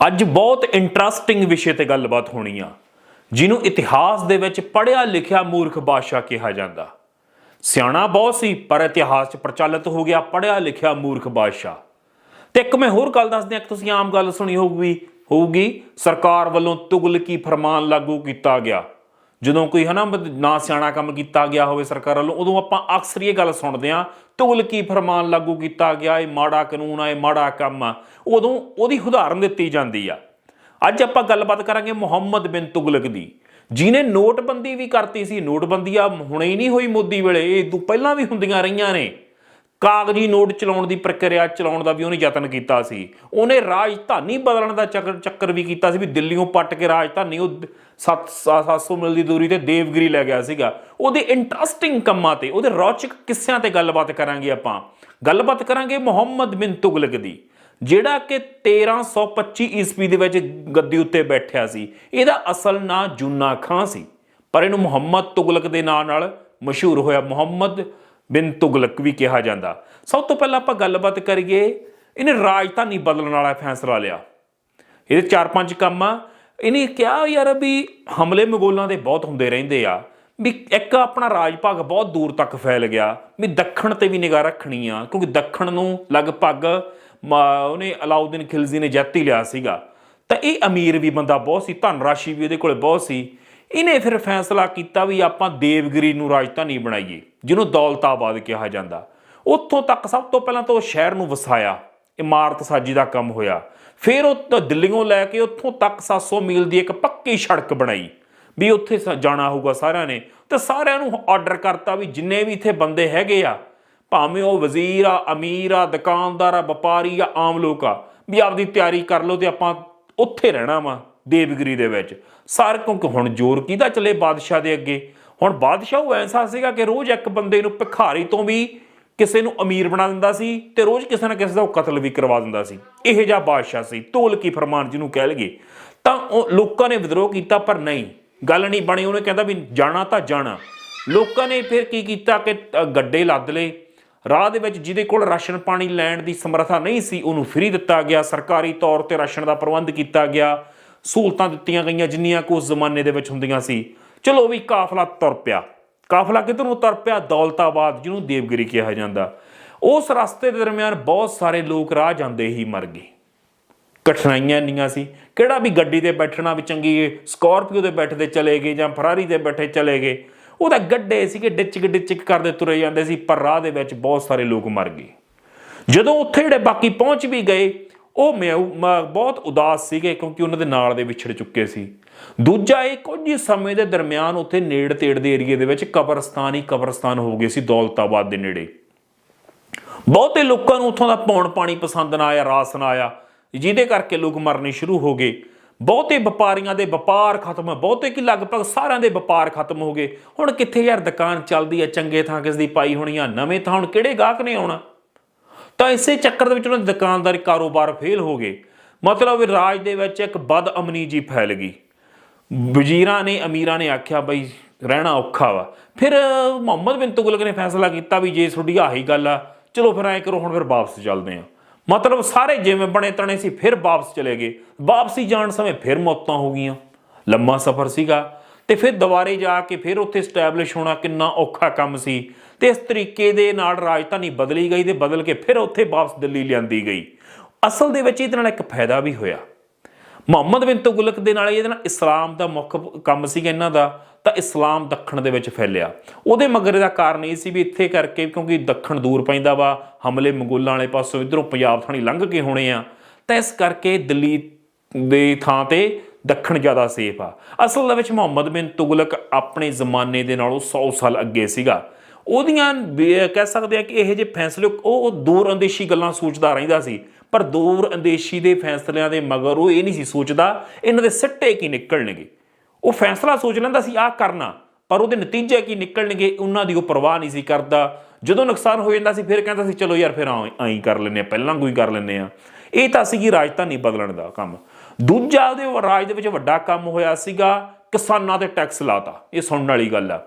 ਅੱਜ ਬਹੁਤ ਇੰਟਰਸਟਿੰਗ ਵਿਸ਼ੇ ਤੇ ਗੱਲਬਾਤ ਹੋਣੀ ਆ, ਜਿਹਨੂੰ ਇਤਿਹਾਸ ਦੇ ਵਿੱਚ ਪੜ੍ਹਿਆ ਲਿਖਿਆ ਮੂਰਖ ਬਾਦਸ਼ਾਹ ਕਿਹਾ ਜਾਂਦਾ। ਸਿਆਣਾ ਬਹੁਤ ਸੀ, ਪਰ ਇਤਿਹਾਸ 'ਚ ਪ੍ਰਚਲਿਤ ਹੋ ਗਿਆ ਪੜ੍ਹਿਆ ਲਿਖਿਆ ਮੂਰਖ ਬਾਦਸ਼ਾਹ। ਤੇ ਇੱਕ ਮੈਂ ਹੋਰ ਗੱਲ ਦੱਸ ਦਿਆਂ ਕਿ ਤੁਸੀਂ ਆਮ ਗੱਲ ਸੁਣੀ ਹੋਊਗੀ ਹੋਊਗੀ, ਸਰਕਾਰ ਵੱਲੋਂ ਤੁਗਲਕੀ ਫਰਮਾਨ ਲਾਗੂ ਕੀਤਾ ਗਿਆ। ਜਦੋਂ ਕੋਈ, ਹਨਾ ਨਾ ਸਿਆਣਾ ਕੰਮ ਕੀਤਾ ਗਿਆ ਹੋਵੇ ਸਰਕਾਰ ਵੱਲੋਂ, ਉਦੋਂ ਆਪਾਂ ਅਕਸਰ ਇਹ ਗੱਲ ਸੁਣਦੇ ਆ ਤੁਗਲਕੀ ਫਰਮਾਨ ਲਾਗੂ ਕੀਤਾ ਗਿਆ, ਇਹ ਮਾੜਾ ਕਾਨੂੰਨ ਆ, ਇਹ ਮਾੜਾ ਕੰਮ ਆ, ਉਦੋਂ ਉਹਦੀ ਉਦਾਹਰਨ ਦਿੱਤੀ ਜਾਂਦੀ ਆ। ਅੱਜ ਆਪਾਂ ਗੱਲਬਾਤ ਕਰਾਂਗੇ ਮੁਹੰਮਦ ਬਿਨ ਤੁਗਲਕ ਦੀ। ਜਿਨੇ ਨੋਟਬੰਦੀ ਵੀ ਕਰਤੀ ਸੀ, ਨੋਟਬੰਦੀ ਆ, ਹੁਣੇ ਹੀ ਨਹੀਂ ਹੋਈ ਮੋਦੀ ਵੇਲੇ, ਇਹ ਤੋਂ ਪਹਿਲਾਂ ਵੀ ਹੁੰਦੀਆਂ ਰਹੀਆਂ ਨੇ। ਕਾਗਜ਼ੀ ਨੋਟ ਚਲਾਉਣ ਦੀ ਪ੍ਰਕਿਰਿਆ ਚਲਾਉਣ ਦਾ ਵੀ ਉਹਨੇ ਯਤਨ ਕੀਤਾ ਸੀ। ਉਹਨੇ ਰਾਜਧਾਨੀ ਬਦਲਣ ਦਾ ਚੱਕਰ ਚੱਕਰ ਵੀ ਕੀਤਾ ਸੀ ਵੀ ਦਿੱਲੀੋਂ ਪੱਟ ਕੇ ਰਾਜਧਾਨੀ ਉਹ 700 ਮੀਲ ਦੀ ਦੂਰੀ ਤੇ ਦੇਵਗਿਰੀ ਲੈ ਗਿਆ ਸੀਗਾ। ਉਹਦੇ ਇੰਟਰਸਟਿੰਗ ਕੰਮਾਂ ਤੇ, ਉਹਦੇ ਰੌਚਕ ਕਿੱਸਿਆਂ ਤੇ ਗੱਲਬਾਤ ਕਰਾਂਗੇ ਆਪਾਂ। ਗੱਲਬਾਤ ਕਰਾਂਗੇ ਮੁਹੰਮਦ ਬਿਨ ਤੁਗਲਕ ਦੀ, ਜਿਹੜਾ ਕਿ 1325 ਈਸਵੀ ਦੇ ਵਿੱਚ ਗੱਦੀ ਉੱਤੇ ਬੈਠਿਆ ਸੀ। ਇਹਦਾ ਅਸਲ ਨਾਂ ਜੁਨਾ ਖਾਂ ਸੀ। ਪਰ ਇਹਨੂੰ ਮੁਹੰਮਦ ਤੁਗਲਕ ਦੇ ਨਾਂ ਨਾਲ ਮਸ਼ਹੂਰ ਹੋਇਆ ਮੁਹੰਮਦ ਬਿਨ ਤੁਗਲਕ ਵੀ ਕਿਹਾ ਜਾਂਦਾ। ਸਭ ਤੋਂ ਪਹਿਲਾਂ ਆਪਾਂ ਗੱਲਬਾਤ ਕਰੀਏ, ਇਹਨੇ ਰਾਜਧਾਨੀ ਬਦਲਣ ਵਾਲਾ ਫੈਸਲਾ ਲਿਆ। ਇਹਦੇ ਚਾਰ ਪੰਜ ਕੰਮ ਆ ਇਹਨੇ ਕਿਹਾ ਯਾਰ ਵੀ ਹਮਲੇ ਮਗੋਲਾਂ ਦੇ ਬਹੁਤ ਹੁੰਦੇ ਰਹਿੰਦੇ ਆ, ਵੀ ਇੱਕ ਆਪਣਾ ਰਾਜ ਭਾਗ ਬਹੁਤ ਦੂਰ ਤੱਕ ਫੈਲ ਗਿਆ, ਵੀ ਦੱਖਣ ਤੇ ਵੀ ਨਿਗਾਹ ਰੱਖਣੀ ਆ, ਕਿਉਂਕਿ ਦੱਖਣ ਨੂੰ ਲਗਭਗ ਮ- ਉਹਨੇ ਅਲਾਉਦੀਨ ਖਿਲਜ਼ੀ ਨੇ ਜਿੱਤ ਹੀ ਲਿਆ ਸੀਗਾ। ਤਾਂ ਇਹ ਅਮੀਰ ਵੀ ਬੰਦਾ ਬਹੁਤ ਸੀ ਧਨ ਰਾਸ਼ੀ ਵੀ ਉਹਦੇ ਕੋਲ ਬਹੁਤ ਸੀ। ਇਹਨੇ ਫਿਰ ਫੈਸਲਾ ਕੀਤਾ ਵੀ ਆਪਾਂ ਦੇਵਗਿਰੀ ਨੂੰ ਰਾਜਧਾਨੀ ਬਣਾਈਏ, ਜਿਹਨੂੰ ਦੌਲਤਾਬਾਦ ਕਿਹਾ ਜਾਂਦਾ। ਉੱਥੋਂ ਤੱਕ ਸਭ ਤੋਂ ਪਹਿਲਾਂ ਤਾਂ ਉਹ ਸ਼ਹਿਰ ਨੂੰ ਵਸਾਇਆ ਇਮਾਰਤ ਸਾਜੀ ਦਾ ਕੰਮ ਹੋਇਆ। ਫਿਰ ਉਹ ਤਾਂ ਦਿੱਲੀੋਂ ਲੈ ਕੇ ਉੱਥੋਂ ਤੱਕ 700 ਮੀਲ ਦੀ ਇੱਕ ਪੱਕੀ ਸੜਕ ਬਣਾਈ। ਵੀ ਉੱਥੇ ਸ- ਜਾਣਾ ਹੋਊਗਾ ਸਾਰਿਆਂ ਨੇ। ਤੇ ਸਾਰਿਆਂ ਨੂੰ ਆਰਡਰ ਕਰਤਾ ਵੀ ਜਿੰਨੇ ਵੀ ਇੱਥੇ ਬੰਦੇ ਹੈਗੇ ਆ, ਭਾਵੇਂ ਉਹ ਵਜ਼ੀਰ ਆ, ਅਮੀਰ ਆ, ਦੁਕਾਨਦਾਰ ਆ, ਵਪਾਰੀ ਆ, ਆਮ ਲੋਕ ਆ, ਵੀ ਆਪਦੀ ਤਿਆਰੀ ਕਰ ਲਓ ਤੇ ਆਪਾਂ ਉੱਥੇ ਰਹਿਣਾ ਵਾ। ਦੇਵਗਿਰੀ ਦੇ ਵਿੱਚ। ਸਰ ਕਿਉਂਕਿ ਹੁਣ ਜ਼ੋਰ ਕਿਹਦਾ ਚਲੇ ਬਾਦਸ਼ਾਹ ਦੇ ਅੱਗੇ? ਹੁਣ ਬਾਦਸ਼ਾਹ ਉਹ ਐਸਾ ਸੀਗਾ ਕਿ ਰੋਜ਼ ਇੱਕ ਬੰਦੇ ਨੂੰ ਭਿਖਾਰੀ ਤੋਂ ਵੀ ਕਿਸੇ ਨੂੰ ਅਮੀਰ ਬਣਾ ਦਿੰਦਾ ਸੀ ਤੇ ਰੋਜ਼ ਕਿਸੇ ਨਾ ਕਿਸੇ ਦਾ ਉਹ ਕਤਲ ਵੀ ਕਰਵਾ ਦਿੰਦਾ ਸੀ। ਇਹੋ ਜਿਹਾ ਬਾਦਸ਼ਾਹ ਸੀ ਤੋਲਕੀ ਫਰਮਾਨ ਜਿਹਨੂੰ ਕਹਿ ਲਈਏ। ਤਾਂ ਉਹ ਲੋਕਾਂ ਨੇ ਵਿਦਰੋਹ ਕੀਤਾ, ਪਰ ਨਹੀਂ। ਗੱਲ ਨਹੀਂ ਬਣੀ, ਉਹਨੇ ਕਹਿੰਦਾ ਵੀ ਜਾਣਾ ਤਾਂ ਜਾਣਾ। ਲੋਕਾਂ ਨੇ ਫਿਰ ਕੀ ਕੀਤਾ ਕਿ ਗੱਡੇ ਲੱਦ ਲਏ। ਰਾਹ ਦੇ ਵਿੱਚ ਜਿਹਦੇ ਕੋਲ ਰਾਸ਼ਨ ਪਾਣੀ ਲੈਣ ਦੀ ਸਮਰੱਥਾ ਨਹੀਂ ਸੀ, ਉਹਨੂੰ ਫ੍ਰੀ ਦਿੱਤਾ ਗਿਆ। ਸਰਕਾਰੀ ਤੌਰ ਤੇ ਰਾਸ਼ਨ ਦਾ ਪ੍ਰਬੰਧ ਕੀਤਾ ਗਿਆ। ਸਹੂਲਤਾਂ ਦਿੱਤੀਆਂ ਗਈਆਂ ਜਿੰਨੀਆਂ ਕੁ ਉਸ ਜ਼ਮਾਨੇ ਦੇ ਵਿੱਚ ਹੁੰਦੀਆਂ ਸੀ। ਚਲੋ ਵੀ ਕਾਫਲਾ ਤੁਰ ਪਿਆ। ਕਾਫਲਾ ਕਿੱਧਰ ਨੂੰ ਤੁਰ ਪਿਆ? ਦੌਲਤਾਬਾਦ, ਜਿਹਨੂੰ ਦੇਵਗਿਰੀ ਕਿਹਾ ਜਾਂਦਾ। ਉਸ ਰਸਤੇ ਦੇ ਦਰਮਿਆਨ ਬਹੁਤ ਸਾਰੇ ਲੋਕ ਰਾਹ ਜਾਂਦੇ ਹੀ ਮਰ ਗਏ। ਕਠਿਨਾਈਆਂ ਇੰਨੀਆਂ ਸੀ। ਕਿਹੜਾ ਵੀ ਗੱਡੀ ਤੇ ਬੈਠਣਾ ਵੀ ਚੰਗੀ ਸਕਾਰਪੀਓ ਦੇ ਬੈਠਦੇ ਚਲੇ ਗਏ ਜਾਂ ਫਰਾਰੀ ਦੇ ਬੈਠੇ ਚਲੇ ਗਏ। ਉਹਦਾ ਗੱਡੇ ਸੀਗੇ ਡਿਚਕ ਡਿਚਕ ਕਰਦੇ ਤੁਰੇ ਜਾਂਦੇ ਸੀ, ਪਰ ਰਾਹ ਦੇ ਵਿੱਚ ਬਹੁਤ ਸਾਰੇ ਲੋਕ ਮਰ ਗਏ। ਜਦੋਂ ਉੱਥੇ ਜਿਹੜੇ ਬਾਕੀ ਪਹੁੰਚ ਵੀ ਗਏ ਉਹ ਮਿਆਉ- ਬਹੁਤ ਉਦਾਸ ਸੀਗੇ ਕਿਉਂਕਿ ਉਹਨਾਂ ਦੇ ਨਾਲ ਦੇ ਵਿਛੜ ਚੁੱਕੇ ਸੀ। ਦੂਜਾ ਇਹ ਕੁਝ ਸਮੇਂ ਦੇ ਦਰਮਿਆਨ ਉੱਥੇ ਨੇੜ ਤੇੜ ਦੇ ਏਰੀਏ ਦੇ ਵਿੱਚ ਕਬਰਸਤਾਨ ਹੀ ਕਬਰਸਤਾਨ ਹੋ ਗਏ ਸੀ ਦੌਲਤਾਬਾਦ ਦੇ ਨੇੜੇ। ਬਹੁਤੇ ਲੋਕਾਂ ਨੂੰ ਉੱਥੋਂ ਦਾ ਪੌਣ ਪਾਣੀ ਪਸੰਦ ਨਾ ਆਇਆ, ਰਾਸ ਨਾ ਆਇਆ, ਜਿਹਦੇ ਕਰਕੇ ਲੋਕ ਮਰਨੇ ਸ਼ੁਰੂ ਹੋ ਗਏ। ਬਹੁਤੇ ਵਪਾਰੀਆਂ ਦੇ ਵਪਾਰ ਖਤਮ, ਬਹੁਤੇ ਕੀ ਲਗਭਗ ਸਾਰਿਆਂ ਦੇ ਵਪਾਰ ਖਤਮ ਹੋ ਗਏ। ਹੁਣ ਕਿੱਥੇ ਯਾਰ ਦੁਕਾਨ ਚੱਲਦੀ ਹੈ, ਚੰਗੇ ਥਾਂ ਕਿਸ ਦੀ ਪਾਈ ਹੋਣੀ ਆ, ਨਵੇਂ ਥਾਂ ਹੁਣ ਕਿਹੜੇ ਗਾਹਕ ਨੇ ਆਉਣਾ? ਤਾਂ ਇਸੇ ਚੱਕਰ ਦੇ ਵਿੱਚ ਉਹਨਾਂ ਦੇ ਦੁਕਾਨਦਾਰੀ ਕਾਰੋਬਾਰ ਫੇਲ ਹੋ ਗਏ। ਮਤਲਬ ਰਾਜ ਦੇ ਵਿੱਚ ਇੱਕ ਬਦ ਅਮਨੀ ਜੀ ਫੈਲ ਗਈ। ਵਜ਼ੀਰਾਂ ਨੇ, ਅਮੀਰਾਂ ਨੇ ਆਖਿਆ ਬਈ ਰਹਿਣਾ ਔਖਾ ਵਾ। ਫਿਰ ਮੁਹੰਮਦ ਬਿਨ ਤੁਗਲਕ ਨੇ ਫੈਸਲਾ ਕੀਤਾ ਵੀ ਜੇ ਤੁਹਾਡੀ ਆਹੀ ਗੱਲ ਆ, ਚਲੋ ਫਿਰ ਐਂ ਕਰੋ, ਹੁਣ ਫਿਰ ਵਾਪਸ ਚੱਲਦੇ ਆ। ਮਤਲਬ ਸਾਰੇ ਜਿਵੇਂ ਬਣੇ ਤਣੇ ਸੀ, ਫਿਰ ਵਾਪਸ ਚਲੇ ਗਏ। ਵਾਪਸੀ ਜਾਣ ਸਮੇਂ ਫਿਰ ਮੌਤਾਂ ਹੋ ਗਈਆਂ। ਲੰਮਾ ਸਫ਼ਰ ਸੀਗਾ ਤੇ ਫਿਰ ਦੁਬਾਰੇ ਜਾ ਕੇ ਫਿਰ ਉੱਥੇ ਸਟੈਬਲਿਸ਼ ਹੋਣਾ ਕਿੰਨਾ ਔਖਾ ਕੰਮ ਸੀ। ਤੇ ਇਸ ਤਰੀਕੇ ਦੇ ਨਾਲ ਰਾਜਧਾਨੀ ਬਦਲੀ ਗਈ ਤੇ ਬਦਲ ਕੇ ਫਿਰ ਉੱਥੇ ਵਾਪਸ ਦਿੱਲੀ ਲਿਆਂਦੀ ਗਈ। ਅਸਲ ਦੇ ਵਿੱਚ ਇਹਦੇ ਨਾਲ ਇੱਕ ਫਾਇਦਾ ਵੀ ਹੋਇਆ। ਮੁਹੰਮਦ ਬਿਨ ਤੁਗਲਕ ਦੇ ਨਾਲ ਇਹਦੇ ਨਾਲ ਇਸਲਾਮ ਦਾ ਮੁੱਖ ਕੰਮ ਸੀਗਾ ਇਹਨਾਂ ਦਾ, ਤਾਂ ਇਸਲਾਮ ਦੱਖਣ ਦੇ ਵਿੱਚ ਫੈਲਿਆ। ਉਹਦੇ ਮਗਰ ਦਾ ਕਾਰਨ ਇਹ ਸੀ ਵੀ ਇੱਥੇ ਕਰਕੇ ਕਿਉਂਕਿ ਦੱਖਣ ਦੂਰ ਪੈਂਦਾ ਵਾ, ਹਮਲੇ ਮੰਗੋਲਾਂ ਵਾਲੇ ਪਾਸੋਂ ਇਧਰੋਂ ਪੰਜਾਬ ਥਾਣੀ ਲੰਘ ਕੇ ਹੋਣੇ ਆ, ਤਾਂ ਇਸ ਕਰਕੇ ਦਿੱਲੀ ਦੇ ਥਾਂ ਤੇ ਦੱਖਣ ਜ਼ਿਆਦਾ ਸੇਫ ਆ। ਅਸਲ ਦੇ ਵਿੱਚ ਮੁਹੰਮਦ ਬਿਨ ਤੁਗਲਕ ਆਪਣੇ ਜ਼ਮਾਨੇ ਦੇ ਨਾਲੋਂ 100 ਸਾਲ ਅੱਗੇ ਸੀਗਾ। ਉਹਦੀਆਂ ਵੀ- ਕਹਿ ਸਕਦੇ ਆ ਕਿ ਇਹ ਜਿਹੇ ਫੈਸਲੇ, ਉਹ ਉਹ ਦੂਰ ਅੰਦੇਸ਼ੀ ਗੱਲਾਂ ਸੋਚਦਾ ਰਹਿੰਦਾ ਸੀ, ਪਰ ਦੂਰ ਅੰਦੇਸ਼ੀ ਦੇ ਫੈਸਲਿਆਂ ਦੇ ਮਗਰ ਉਹ ਇਹ ਨਹੀਂ ਸੀ ਸੋਚਦਾ, ਇਹਨਾਂ ਦੇ ਸਿੱਟੇ ਕੀ ਨਿਕਲਣਗੇ? ਉਹ ਫੈਸਲਾ ਸੋਚ ਲੈਂਦਾ ਸੀ, ਆਹ ਕਰਨਾ, ਪਰ ਉਹਦੇ ਨਤੀਜੇ ਕੀ ਨਿਕਲਣਗੇ, ਉਹਨਾਂ ਦੀ ਉਹ ਪਰਵਾਹ ਨਹੀਂ ਸੀ ਕਰਦਾ। ਜਦੋਂ ਨੁਕਸਾਨ ਹੋ ਜਾਂਦਾ ਸੀ, ਫਿਰ ਕਹਿੰਦਾ ਸੀ, ਚਲੋ ਯਾਰ, ਫਿਰ ਆਈ ਕਰ ਲੈਨੇ ਆ, ਪਹਿਲਾਂ ਕੋਈ ਕਰ ਲੈਨੇ ਆ। ਇਹ ਤਾਂ ਸੀਗੀ ਰਾਜਧਾਨੀ ਬਦਲਣ ਦਾ ਕੰਮ। ਦੂਜਾ ਉਹਦੇ ਰਾਜ ਦੇ ਵਿੱਚ ਵੱਡਾ ਕੰਮ ਹੋਇਆ ਸੀਗਾ, ਕਿਸਾਨਾਂ ਤੇ ਟੈਕਸ ਲਾਤਾ। ਇਹ ਸੁਣਨ ਵਾਲੀ ਗੱਲ ਆ।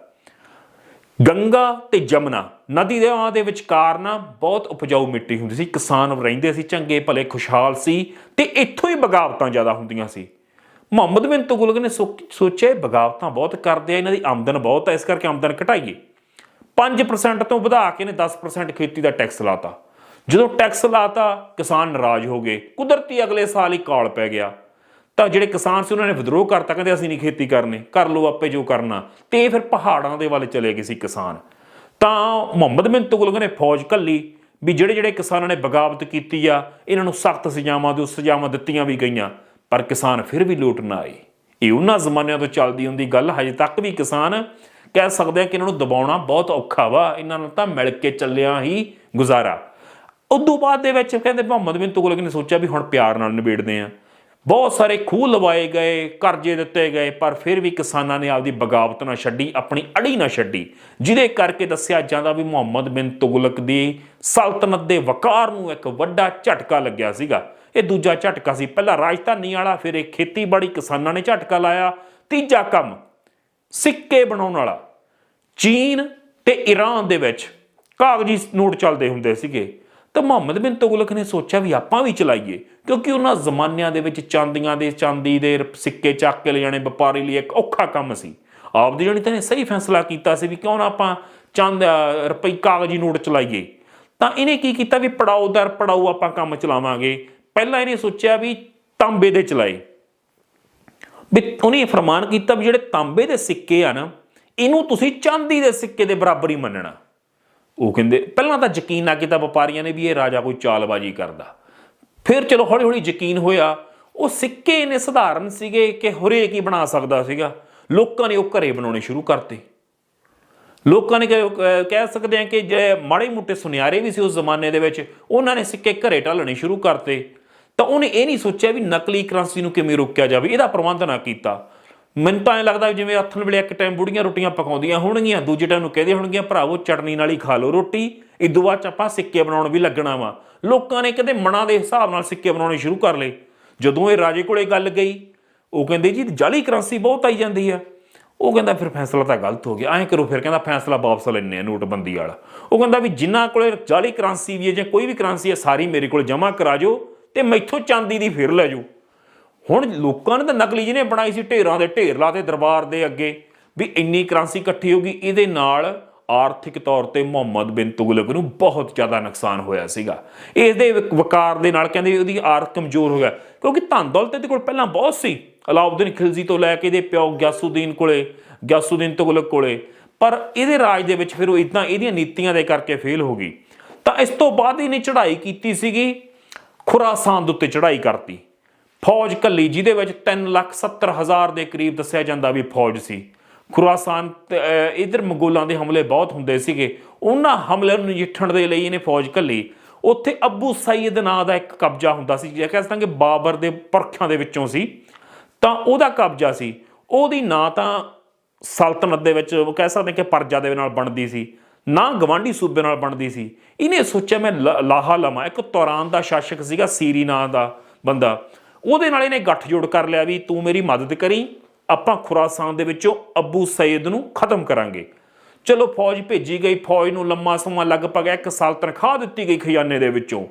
ਗੰਗਾ ਤੇ ਜਮਨਾ ਨਦੀ ਦੇ ਆਂ ਦੇ ਵਿਚਕਾਰ ਨਾ ਬਹੁਤ ਉਪਜਾਊ ਮਿੱਟੀ ਹੁੰਦੀ ਸੀ, ਕਿਸਾਨ ਰਹਿੰਦੇ ਸੀ, ਚੰਗੇ ਭਲੇ ਖੁਸ਼ਹਾਲ ਸੀ ਤੇ ਇੱਥੋਂ ਹੀ ਬਗਾਵਤਾਂ ਜ਼ਿਆਦਾ ਹੁੰਦੀਆਂ ਸੀ। ਮੁਹੰਮਦ ਬਿਨ ਤੁਗਲਕ ਨੇ ਸੋ- ਸੋਚਿਆ ਬਗਾਵਤਾਂ ਬਹੁਤ ਕਰਦੇ ਆ, ਇਹਨਾਂ ਦੀ ਆਮਦਨ ਬਹੁਤ ਹੈ ਇਸ ਕਰਕੇ ਆਮਦਨ ਘਟਾਈਏ। 5% ਤੋਂ ਵਧਾ ਕੇ ਨੇ 10% ਖੇਤੀ ਦਾ ਟੈਕਸ ਲਾਤਾ। ਜਦੋਂ ਟੈਕਸ ਲਾਤਾ, ਕਿਸਾਨ ਨਾਰਾਜ਼ ਹੋ ਗਏ। ਕੁਦਰਤੀ ਅਗਲੇ ਸਾਲ ਹੀ ਕਾਲ ਪੈ ਗਿਆ। ਤਾਂ ਜਿਹੜੇ ਕਿਸਾਨ ਸੀ, ਉਹਨਾਂ ਨੇ ਵਿਦਰੋਹ ਕਰਤਾ, ਕਹਿੰਦੇ ਅਸੀਂ ਨਹੀਂ ਖੇਤੀ ਕਰਨੀ, ਕਰ ਲਓ ਆਪੇ ਜੋ ਕਰਨਾ। ਤੇ ਇਹ ਫਿਰ ਪਹਾੜਾਂ ਦੇ ਵੱਲ ਚਲੇ ਗਏ ਸੀ ਕਿਸਾਨ। ਤਾਂ ਮੁਹੰਮਦ ਬਿਨ ਤੁਗਲਕ ਨੇ ਫੌਜ ਕੱਲੀ ਵੀ ਜਿਹੜੇ ਜਿਹੜੇ ਕਿਸਾਨਾਂ ਨੇ ਬਗਾਵਤ ਕੀਤੀ ਆ, ਇਹਨਾਂ ਨੂੰ ਸਖਤ ਸਜ਼ਾਵਾਂ ਦੇ ਸਜ਼ਾਵਾਂ ਦਿੱਤੀਆਂ ਵੀ ਗਈਆਂ, ਪਰ ਕਿਸਾਨ ਫਿਰ ਵੀ ਲੁੱਟ ਨਾ ਆਏ। ਇਹ ਉਹਨਾਂ ਜ਼ਮਾਨਿਆਂ ਤੋਂ ਚੱਲਦੀ ਹੁੰਦੀ ਗੱਲ, ਹਜੇ ਤੱਕ ਵੀ ਕਿਸਾਨ ਕਹਿ ਸਕਦੇ ਆ ਕਿ ਇਹਨਾਂ ਨੂੰ ਦਬਾਉਣਾ ਬਹੁਤ ਔਖਾ ਵਾ, ਇਹਨਾਂ ਨਾਲ ਤਾਂ ਮਿਲ ਕੇ ਚੱਲਿਆ ਹੀ ਗੁਜ਼ਾਰਾ। ਉਦੋਂ ਬਾਅਦ ਦੇ ਵਿੱਚ ਕਹਿੰਦੇ ਮੁਹੰਮਦ ਬਿਨ ਤੁਗਲਕ ਨੇ ਸੋਚਿਆ ਵੀ ਹੁਣ ਪਿਆਰ ਨਾਲ ਨਿਬੇੜਦੇ ਆ। ਬਹੁਤ ਸਾਰੇ ਖੂਹ ਲਵਾਏ ਗਏ, ਕਰਜ਼ੇ ਦਿੱਤੇ ਗਏ, ਪਰ ਫਿਰ ਵੀ ਕਿਸਾਨਾਂ ਨੇ ਆਪਦੀ ਬਗਾਵਤ ਨਾ ਛੱਡੀ, ਆਪਣੀ ਅੜੀ ਨਾ ਛੱਡੀ। ਜਿਹਦੇ ਕਰਕੇ ਦੱਸਿਆ ਜਾਂਦਾ ਵੀ ਮੁਹੰਮਦ ਬਿਨ ਤੁਗਲਕ ਦੀ ਸਲਤਨਤ ਦੇ ਵਕਾਰ ਨੂੰ ਇੱਕ ਵੱਡਾ ਝਟਕਾ ਲੱਗਿਆ ਸੀਗਾ। ਇਹ ਦੂਜਾ ਝਟਕਾ ਸੀ। ਪਹਿਲਾ ਰਾਜਧਾਨੀ ਵਾਲਾ, ਫਿਰ ਇਹ ਖੇਤੀਬਾੜੀ ਕਿਸਾਨਾਂ ਨੇ ਝਟਕਾ ਲਾਇਆ। ਤੀਜਾ ਕੰਮ, ਸਿੱਕੇ ਬਣਾਉਣ ਵਾਲਾ। ਚੀਨ ਤੇ ਈਰਾਨ ਦੇ ਵਿੱਚ ਕਾਗਜ਼ੀ ਨੋਟ ਚੱਲਦੇ ਹੁੰਦੇ ਸੀਗੇ। ਤਾਂ ਮੁਹੰਮਦ ਬਿਨ ਤੁਗਲਕ ਨੇ ਸੋਚਿਆ ਵੀ ਆਪਾਂ ਵੀ ਚਲਾਈਏ, ਕਿਉਂਕਿ ਉਹਨਾਂ ਜ਼ਮਾਨਿਆਂ ਦੇ ਵਿੱਚ ਚਾਂਦੀਆਂ ਦੇ, ਚਾਂਦੀ ਦੇ ਸਿੱਕੇ ਚੱਕ ਕੇ ਲਿਜਾਣੇ ਵਪਾਰੀ ਲਈ ਇੱਕ ਔਖਾ ਕੰਮ ਸੀ। ਆਪਦੀ ਜਣੀ ਤਾਂ ਨੇ ਸਹੀ ਫੈਸਲਾ ਕੀਤਾ ਸੀ ਵੀ ਕਿਉਂ ਨਾ ਆਪਾਂ ਚੰਦ ਰੁਪਈ ਕਾਗਜ਼ੀ ਨੋਟ ਚਲਾਈਏ। ਤਾਂ ਇਹਨੇ ਕੀ ਕੀਤਾ ਵੀ ਪੜਾਓ ਦਰ, ਪੜਾਓ ਆਪਾਂ ਕੰਮ ਚਲਾਵਾਂਗੇ। ਪਹਿਲਾਂ ਇਹਨੇ ਸੋਚਿਆ ਵੀ ਤਾਂਬੇ ਦੇ ਚਲਾਏ। ਵੀ ਉਹਨੇ ਫਰਮਾਨ ਕੀਤਾ ਵੀ ਜਿਹੜੇ ਤਾਂਬੇ ਦੇ ਸਿੱਕੇ ਆ ਨਾ, ਇਹਨੂੰ ਤੁਸੀਂ ਚਾਂਦੀ ਦੇ ਸਿੱਕੇ ਦੇ ਬਰਾਬਰ ਹੀ ਮੰਨਣਾ। ਉਹ ਕਹਿੰਦੇ, ਪਹਿਲਾਂ ਤਾਂ ਯਕੀਨ ਨਾ ਕੀਤਾ ਵਪਾਰੀਆਂ ਨੇ ਵੀ ਇਹ ਰਾਜਾ ਕੋਈ ਚਾਲਬਾਜ਼ੀ ਕਰਦਾ। ਫਿਰ ਚਲੋ ਹੌਲੀ ਹੌਲੀ ਯਕੀਨ ਹੋਇਆ, ਉਹ ਸਿੱਕੇ ਨੇ ਸਧਾਰਨ ਸੀਗੇ ਕਿ ਹਰੇਕ ਕੀ ਬਣਾ ਸਕਦਾ ਸੀਗਾ। ਲੋਕਾਂ ਨੇ ਉਹ ਘਰੇ ਬਣਾਉਣੇ ਸ਼ੁਰੂ ਕਰਤੇ। ਲੋਕਾਂ ਨੇ ਕਹਿ ਕਹਿ ਸਕਦੇ ਆ ਕਿ ਜੇ ਮਾੜੇ ਮੁੱਟੇ ਸੁਨਿਆਰੇ ਵੀ ਸੀ ਉਸ ਜ਼ਮਾਨੇ ਦੇ ਵਿੱਚ, ਉਹਨਾਂ ਨੇ ਸਿੱਕੇ ਘਰੇ ਢਾਲਣੇ ਸ਼ੁਰੂ ਕਰਤੇ। ਤਾਂ ਉਹਨੇ ਇਹ ਨਹੀਂ ਸੋਚਿਆ ਵੀ ਨਕਲੀ ਕਰੰਸੀ ਨੂੰ ਕਿਵੇਂ ਰੋਕਿਆ ਜਾਵੇ, ਇਹਦਾ ਪ੍ਰਬੰਧ ਨਾ ਕੀਤਾ। ਮੈਨੂੰ ਤਾਂ ਐਂ ਲੱਗਦਾ ਵੀ ਜਿਵੇਂ ਹੱਥਨ ਵੇਲੇ ਇੱਕ ਟਾਈਮ ਬੁੜੀਆਂ ਰੋਟੀਆਂ ਪਕਾਉਂਦੀਆਂ ਹੋਣਗੀਆਂ, ਦੂਜੇ ਟਾਈਮ ਨੂੰ ਕਹਦੇ ਹੋਣਗੀਆਂ ਭਰਾਵੋ ਚਟਨੀ ਨਾਲ ਹੀ ਖਾ ਲਓ ਰੋਟੀ। ਇਦੋਂ ਬਾਅਦ 'ਚ ਆਪਾਂ ਸਿੱਕੇ ਬਣਾਉਣ ਵੀ ਲੱਗਣਾ ਵਾ। ਲੋਕਾਂ ਨੇ ਕਹਿੰਦੇ ਮਨਾਂ ਦੇ ਹਿਸਾਬ ਨਾਲ ਸਿੱਕੇ ਬਣਾਉਣੇ ਸ਼ੁਰੂ ਕਰ ਲਏ। ਜਦੋਂ ਇਹ ਰਾਜੇ ਕੋਲੇ ਗੱਲ ਗਈ, ਉਹ ਕਹਿੰਦੇ, ਜੀ, ਜਾਲੀ ਕਰੰਸੀ ਬਹੁਤ ਆਈ ਜਾਂਦੀ ਆ। ਉਹ ਕਹਿੰਦਾ, ਫਿਰ ਫੈਸਲਾ ਤਾਂ ਗਲਤ ਹੋ ਗਿਆ। ਐਂ ਕਰੋ, ਫਿਰ ਕਹਿੰਦਾ, ਫੈਸਲਾ ਵਾਪਸ ਲੈਣੇ ਆ ਨੋਟਬੰਦੀ ਵਾਲਾ। ਉਹ ਕਹਿੰਦਾ ਵੀ ਜਿਨ੍ਹਾਂ ਕੋਲੇ ਜਾਲੀ ਕਰੰਸੀ ਵੀ ਹੈ ਜਾਂ ਕੋਈ ਵੀ ਕਰੰਸੀ ਹੈ, ਸਾਰੀ ਮੇਰੇ ਕੋਲ ਜਮ੍ਹਾਂ ਕਰਾ ਜਾਓ ਤੇ ਮੈਥੋਂ ਚਾਂਦੀ ਦੀ ਫਿਰ ਲੈ ਜਾਓ। ਹੁਣ ਲੋਕਾਂ ਨੇ ਤਾਂ ਨਕਲੀ ਜਿਹਨੇ ਬਣਾਈ ਸੀ, ਢੇਰਾਂ ਦੇ ਢੇਰ ਲਾਤੇ ਦਰਬਾਰ ਦੇ ਅੱਗੇ, ਵੀ ਇੰਨੀ ਕਰੰਸੀ ਇਕੱਠੀ ਹੋ ਗਈ, ਇਹਦੇ ਨਾਲ ਆਰਥਿਕ ਤੌਰ ਤੇ ਮੁਹੰਮਦ ਬਿਨ ਤੁਗਲਕ ਨੂੰ ਬਹੁਤ ਜ਼ਿਆਦਾ ਨੁਕਸਾਨ ਹੋਇਆ ਸੀਗਾ। ਇਸ ਦੇ ਵਕਾਰ ਦੇ ਨਾਲ ਕਹਿੰਦੇ ਉਹਦੀ ਆਰਥ ਕਮਜ਼ੋਰ ਹੋ ਗਿਆ, ਕਿਉਂਕਿ ਧਨ ਦੌਲਤ ਇਹਦੇ ਕੋਲ ਪਹਿਲਾਂ ਬਹੁਤ ਸੀ, ਅਲਾਉਦੀਨ ਖਿਲਜ਼ੀ ਤੋਂ ਲੈ ਕੇ ਇਹਦੇ ਪਿਓ ਗਿਆਸੂਦੀਨ ਕੋਲੇ, ਗਿਆਸੂਦੀਨ ਤੁਗਲਕ ਕੋਲੇ, ਪਰ ਇਹਦੇ ਰਾਜ ਦੇ ਵਿੱਚ ਫਿਰ ਉਹ ਇਦਾਂ ਇਹਦੀਆਂ ਨੀਤੀਆਂ ਦੇ ਕਰਕੇ ਫੇਲ ਹੋ ਗਈ। ਤਾਂ ਇਸ ਤੋਂ ਬਾਅਦ ਇਹਨੇ ਚੜ੍ਹਾਈ ਕੀਤੀ ਸੀਗੀ, ਖੁਰਾਸਾਨ ਦੇ ਉੱਤੇ ਚੜ੍ਹਾਈ ਕਰਤੀ। ਫੌਜ ਕੱਲੀ ਜਿਹਦੇ ਵਿੱਚ 370000 ਦੇ ਕਰੀਬ ਦੱਸਿਆ ਜਾਂਦਾ ਵੀ ਫੌਜ ਸੀ। ਖੁਰਾਸਾਨ ਤੇ, ਅਹ, ਇਧਰ ਮੰਗੋਲਾਂ ਦੇ ਹਮਲੇ ਬਹੁਤ ਹੁੰਦੇ ਸੀਗੇ। ਉਹਨਾਂ ਹਮਲਿਆਂ ਨੂੰ ਨਜਿੱਠਣ ਦੇ ਲਈ ਇਹਨੇ ਫੌਜ ਕੱਲੀ। ਉੱਥੇ ਅਬੂ ਸਈਦ ਨਾਂ ਦਾ ਇੱਕ ਕਬਜ਼ਾ ਹੁੰਦਾ ਸੀ ਜੇ ਕਹਿ ਸਕਾਂਗੇ ਬਾਬਰ ਦੇ ਪਰਖਾਂ ਦੇ ਵਿੱਚੋਂ ਸੀ। ਤਾਂ ਉਹਦਾ ਕਬਜ਼ਾ ਸੀ। ਉਹਦੀ ਨਾ ਤਾਂ ਸਲਤਨਤ ਦੇ ਵਿੱਚ ਉਹ ਕਹਿ ਸਕਦੇ ਕਿ ਪਰਜਾ ਦੇ ਨਾਲ ਬਣਦੀ ਸੀ। ਨਾ ਗਵਾਂਢੀ ਸੂਬੇ ਨਾਲ ਬਣਦੀ ਸੀ। ਇਹਨੇ ਸੋਚਿਆ ਮੈਂ ਲ- ਲਾਹਾ ਲਵਾਂ। ਇੱਕ ਤੌਰਾਨ ਦਾ ਸ਼ਾਸਕ ਸੀਗਾ ਸੀਰੀ ਨਾਂ ਦਾ ਬੰਦਾ। ਉਹਦੇ ਨਾਲ ਇਹਨੇ ਗੱਠਜੋੜ ਕਰ ਲਿਆ ਵੀ ਤੂੰ ਮੇਰੀ ਮਦਦ ਕਰੀ, ਆਪਾਂ ਖੁਰਾਸਾਨ ਦੇ ਵਿੱਚੋਂ ਅਬੂ ਸੈਦ ਨੂੰ ਖਤਮ ਕਰਾਂਗੇ। ਚਲੋ ਫੌਜ ਭੇਜੀ ਗਈ, ਫੌਜ ਨੂੰ ਲੰਮਾ ਸਮਾਂ ਲਗਭਗ ਇੱਕ ਸਾਲ ਤਨਖਾਹ ਦਿੱਤੀ ਗਈ ਖਜ਼ਾਨੇ ਦੇ ਵਿੱਚੋਂ।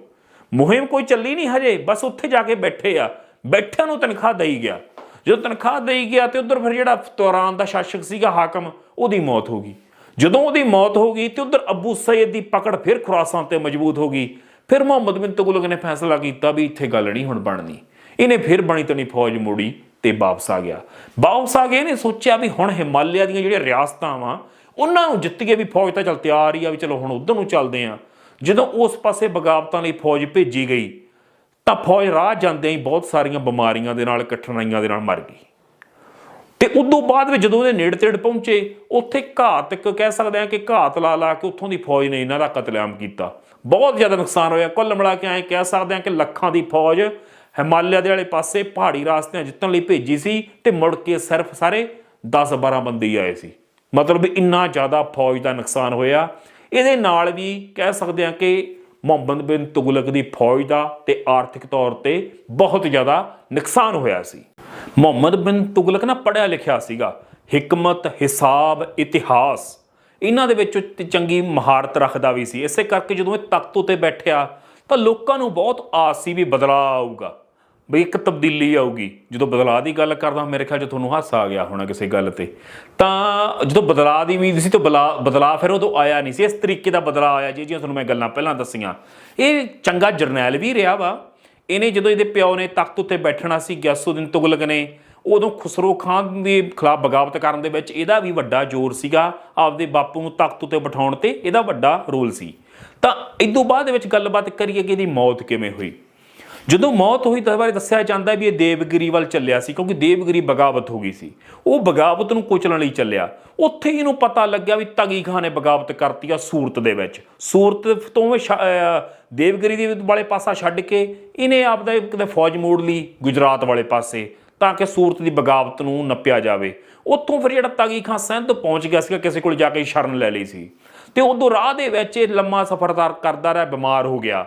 ਮੁਹਿੰਮ ਕੋਈ ਚੱਲੀ ਨਹੀਂ ਹਜੇ, ਬਸ ਉੱਥੇ ਜਾ ਕੇ ਬੈਠੇ ਆ। ਬੈਠਿਆਂ ਨੂੰ ਤਨਖਾਹ ਦੇਈ ਗਿਆ। ਜਦੋਂ ਤਨਖਾਹ ਦੇਈ ਗਿਆ ਤੇ ਉਧਰ ਫਿਰ ਜਿਹੜਾ ਤੌਰਾਨ ਦਾ ਸ਼ਾਸਕ ਸੀਗਾ ਹਾਕਮ, ਉਹਦੀ ਮੌਤ ਹੋ ਗਈ। ਜਦੋਂ ਉਹਦੀ ਮੌਤ ਹੋ ਗਈ ਤੇ ਉਧਰ ਅਬੂ ਸੈਦ ਦੀ ਪਕੜ ਫਿਰ ਖੁਰਾਸਾਨ ਤੇ ਮਜ਼ਬੂਤ ਹੋ ਗਈ। ਫਿਰ ਮੁਹੰਮਦ ਬਿਨ ਤੁਗਲਕ ਨੇ ਫੈਸਲਾ ਕੀਤਾ ਵੀ ਇੱਥੇ ਗੱਲ ਨਹੀਂ ਹੁਣ ਬਣਨੀ। ਇਹਨੇ ਫਿਰ ਬਣੀ ਤਣੀ ਫੌਜ ਮੋੜੀ ਤੇ ਵਾਪਸ ਆ ਗਿਆ। ਵਾਪਸ ਆ ਗਏ ਇਹਨੇ ਸੋਚਿਆ ਵੀ ਹੁਣ ਹਿਮਾਲਿਆ ਦੀਆਂ ਜਿਹੜੀਆਂ ਰਿਆਸਤਾਂ ਵਾ, ਉਹਨਾਂ ਨੂੰ ਜਿੱਤੀਏ ਵੀ ਫੌਜ ਤਾਂ ਚੱਲ ਤਿਆਰ ਹੀ ਆ ਵੀ ਚਲੋ ਹੁਣ ਉਧਰ ਨੂੰ ਚੱਲਦੇ ਆ। ਜਦੋਂ ਉਸ ਪਾਸੇ ਬਗਾਵਤਾਂ ਲਈ ਫੌਜ ਭੇਜੀ ਗਈ, ਤਾਂ ਫੌਜ ਰਾਹ ਜਾਂਦਿਆਂ ਹੀ ਬਹੁਤ ਸਾਰੀਆਂ ਬਿਮਾਰੀਆਂ ਦੇ ਨਾਲ, ਕਠਿਨਾਈਆਂ ਦੇ ਨਾਲ ਮਰ ਗਈ। ਤੇ ਉਦੋਂ ਬਾਅਦ ਵਿੱਚ ਜਦੋਂ ਉਹਦੇ ਨੇੜੇ ਤੇੜ ਪਹੁੰਚੇ, ਉੱਥੇ ਘਾਤਕ ਕਹਿ ਸਕਦੇ ਆ ਕਿ ਘਾਤ ਲਾ ਲਾ ਕੇ ਉੱਥੋਂ ਦੀ ਫੌਜ ਨੇ ਇਹਨਾਂ ਦਾ ਕਤਲੇਆਮ ਕੀਤਾ। ਬਹੁਤ ਜ਼ਿਆਦਾ ਨੁਕਸਾਨ ਹੋਇਆ। ਕੁੱਲ ਮਿਲਾ ਕੇ ਐਂ ਕਹਿ ਸਕਦੇ ਆ ਕਿ ਲੱਖਾਂ ਦੀ ਫੌਜ ਹਿਮਾਲਿਆ ਦੇ ਵਾਲੇ ਪਾਸੇ ਪਹਾੜੀ ਰਾਸਤਿਆਂ ਜਿੱਤਣ ਲਈ ਭੇਜੀ ਸੀ ਤੇ ਮੁੜ ਕੇ ਸਿਰਫ ਸਾਰੇ 10-12 ਬੰਦੇ ਆਏ ਸੀ। ਮਤਲਬ ਇੰਨਾ ਜ਼ਿਆਦਾ ਫੌਜ ਦਾ ਨੁਕਸਾਨ ਹੋਇਆ। ਇਹਦੇ ਨਾਲ ਵੀ ਕਹਿ ਸਕਦੇ ਹਾਂ ਕਿ ਮੁਹੰਮਦ ਬਿਨ ਤੁਗਲਕ ਦੀ ਫੌਜ ਦਾ ਤੇ ਆਰਥਿਕ ਤੌਰ ਤੇ ਬਹੁਤ ਜ਼ਿਆਦਾ ਨੁਕਸਾਨ ਹੋਇਆ ਸੀ। ਮੁਹੰਮਦ ਬਿਨ ਤੁਗਲਕ ਨਾ ਪੜਿਆ ਲਿਖਿਆ ਸੀਗਾ। ਹਕਮਤ, ਹਿਸਾਬ, ਇਤਿਹਾਸ। ਇਹਨਾਂ ਦੇ ਵਿੱਚ ਚੰਗੀ ਮਹਾਰਤ ਰੱਖਦਾ ਵੀ ਸੀ। ਇਸੇ ਕਰਕੇ ਜਦੋਂ ਇਹ ਤਖਤ ਉਤੇ ਬੈਠਿਆ ਤਾਂ ਲੋਕਾਂ ਨੂੰ ਬਹੁਤ ਆਸ ਸੀ ਵੀ ਬਦਲਾਅ ਆਊਗਾ। ਬਈ ਇੱਕ ਤਬਦੀਲੀ ਆਊਗੀ। ਜਦੋਂ ਬਦਲਾਅ ਦੀ ਗੱਲ ਕਰਦਾ, ਮੇਰੇ ਖਿਆਲ 'ਚ ਤੁਹਾਨੂੰ ਹਾਸਾ ਆ ਗਿਆ ਹੋਣਾ ਕਿਸੇ ਗੱਲ ਤੇ। ਤਾਂ ਜਦੋਂ ਬਦਲਾਅ ਦੀ ਉਮੀਦ ਸੀ ਤਾਂ ਬਲਾ- ਬਦਲਾਅ ਫਿਰ ਉਦੋਂ ਆਇਆ ਨਹੀਂ ਸੀ। ਇਸ ਤਰੀਕੇ ਦਾ ਬਦਲਾਅ ਆਇਆ ਜੀ ਤੁਹਾਨੂੰ ਮੈਂ ਗੱਲਾਂ ਪਹਿਲਾਂ ਦੱਸੀਆਂ। ਇਹ ਚੰਗਾ ਜਰਨੈਲ ਵੀ ਰਿਹਾ ਵਾ। ਇਹਨੇ ਜਦੋਂ ਇਹਦੇ ਪਿਓ ਨੇ ਤਖਤ ਉੱਤੇ ਬੈਠਣਾ ਸੀ ਗਿਆਸੁਦੀਨ ਤੁਗਲਕ ਨੇ, ਉਦੋਂ ਖੁਸਰੋ ਖਾਨ ਦੇ ਖਿਲਾਫ ਬਗਾਵਤ ਕਰਨ ਦੇ ਵਿੱਚ ਇਹਦਾ ਵੀ ਵੱਡਾ ਜ਼ੋਰ ਸੀਗਾ। ਆਪਦੇ ਬਾਪੂ ਨੂੰ ਤਖਤ ਉੱਤੇ ਬਿਠਾਉਣ ਤੇ ਇਹਦਾ ਵੱਡਾ ਰੋਲ ਸੀ। ਤਾਂ ਇਦੋਂ ਬਾਅਦ ਦੇ ਵਿੱਚ ਗੱਲਬਾਤ ਕਰੀਏ ਕਿ ਇਹਦੀ ਮੌਤ ਕਿਵੇਂ ਹੋਈ। ਜਦੋਂ ਮੌਤ ਹੋਈ ਤਾਂ ਬਾਰੇ ਦੱਸਿਆ ਜਾਂਦਾ ਵੀ ਇਹ ਦੇਵਗਿਰੀ ਵੱਲ ਚੱਲਿਆ ਸੀ, ਕਿਉਂਕਿ ਦੇਵਗਿਰੀ ਬਗਾਵਤ ਹੋ ਗਈ ਸੀ। ਉਹ ਬਗਾਵਤ ਨੂੰ ਕੁਚਲਣ ਲਈ ਚੱਲਿਆ। ਉੱਥੇ ਹੀ ਇਹਨੂੰ ਪਤਾ ਲੱਗਿਆ ਵੀ ਤਗੀ ਖਾਨ ਨੇ ਬਗਾਵਤ ਕਰਤੀ ਆ ਸੂਰਤ ਦੇ ਵਿੱਚ। ਸੂਰਤ ਤੋਂ ਇਹ ਦੇਵਗਿਰੀ ਦੇ ਵਾਲੇ ਪਾਸਾ ਛੱਡ ਕੇ ਇਹਨੇ ਆਪਦਾ ਕਿਤੇ ਫੌਜ ਮੋੜ ਲਈ ਗੁਜਰਾਤ ਵਾਲੇ ਪਾਸੇ, ਤਾਂ ਕਿ ਸੂਰਤ ਦੀ ਬਗਾਵਤ ਨੂੰ ਨੱਪਿਆ ਜਾਵੇ। ਉੱਥੋਂ ਫਿਰ ਜਿਹੜਾ ਤਗੀ ਖਾਨ ਸਿੰਧ ਪਹੁੰਚ ਗਿਆ ਸੀਗਾ, ਕਿਸੇ ਕੋਲ ਜਾ ਕੇ ਸ਼ਰਨ ਲੈ ਲਈ ਸੀ। ਤੇ ਉਦੋਂ ਰਾਹ ਦੇ ਵਿੱਚ ਇਹ ਲੰਮਾ ਸਫ਼ਰ ਕਰਦਾ ਰਿਹਾ, ਬਿਮਾਰ ਹੋ ਗਿਆ।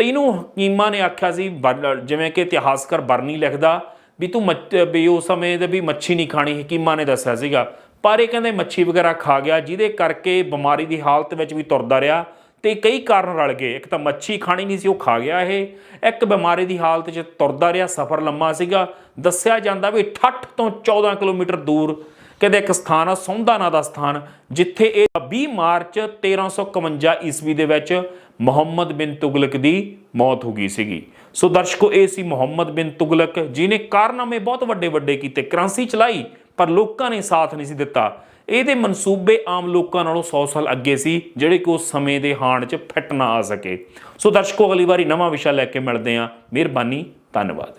ਤੇ ਇਹਨੂੰ ਹਕੀਮਾਂ ਨੇ ਆਖਿਆ ਸੀ ਬਰ- ਜਿਵੇਂ ਕਿ ਇਤਿਹਾਸਕਾਰ ਬਰਨੀ ਲਿਖਦਾ ਵੀ ਤੂੰ ਮੱਛ- ਵੀ ਉਸ ਸਮੇਂ ਦੇ ਵੀ ਮੱਛੀ ਨਹੀਂ ਖਾਣੀ ਹਕੀਮਾਂ ਨੇ ਦੱਸਿਆ ਸੀਗਾ। ਪਰ ਇਹ ਕਹਿੰਦੇ ਮੱਛੀ ਵਗੈਰਾ ਖਾ ਗਿਆ, ਜਿਹਦੇ ਕਰਕੇ ਬਿਮਾਰੀ ਦੀ ਹਾਲਤ ਵਿੱਚ ਵੀ ਤੁਰਦਾ ਰਿਹਾ ਤੇ ਕਈ ਕਾਰਨ ਰਲ ਗਏ। ਇੱਕ ਤਾਂ ਮੱਛੀ ਖਾਣੀ ਨਹੀਂ ਸੀ, ਉਹ ਖਾ ਗਿਆ ਇਹ। ਇੱਕ ਬਿਮਾਰੀ ਦੀ ਹਾਲਤ 'ਚ ਤੁਰਦਾ ਰਿਹਾ, ਸਫ਼ਰ ਲੰਮਾ ਸੀਗਾ। ਦੱਸਿਆ ਜਾਂਦਾ ਵੀ 68 ਤੋਂ 14 ਕਿਲੋਮੀਟਰ ਦੂਰ ਕਹਿੰਦੇ ਇੱਕ ਸਥਾਨ ਆ, ਸੌਂਦਾ ਨਾਂ ਦਾ ਸਥਾਨ, ਜਿੱਥੇ ਇਹ 20 ਮਾਰਚ 1351 ਈਸਵੀ ਦੇ ਵਿੱਚ ਮੁਹੰਮਦ ਬਿਨ ਤੁਗਲਕ ਦੀ ਮੌਤ ਹੋ ਗਈ ਸੀਗੀ। ਸੋ ਦਰਸ਼ਕੋ, ਇਹ ਸੀ ਮੁਹੰਮਦ ਬਿਨ ਤੁਗਲਕ ਜਿਨੇ ਕਾਰਨਾਮੇ ਬਹੁਤ ਵੱਡੇ ਵੱਡੇ ਕੀਤੇ, ਕਰਾਂਸੀ ਚਲਾਈ, ਪਰ ਲੋਕਾਂ ਨੇ ਸਾਥ ਨਹੀਂ ਸੀ ਦਿੱਤਾ। ਇਹਦੇ ਮਨਸੂਬੇ ਆਮ ਲੋਕਾਂ ਨਾਲੋਂ 100 ਸਾਲ ਅੱਗੇ ਸੀ, ਜਿਹੜੇ ਕਿ ਉਸ ਸਮੇਂ ਦੇ ਹਾਣ 'ਚ ਫਿੱਟ ਨਾ ਆ ਸਕੇ। ਸੋ ਦਰਸ਼ਕੋ, ਅਗਲੀ ਵਾਰੀ ਨਵਾਂ ਵਿਸ਼ਾ ਲੈ ਕੇ ਮਿਲਦੇ ਹਾਂ। ਮਿਹਰਬਾਨੀ, ਧੰਨਵਾਦ।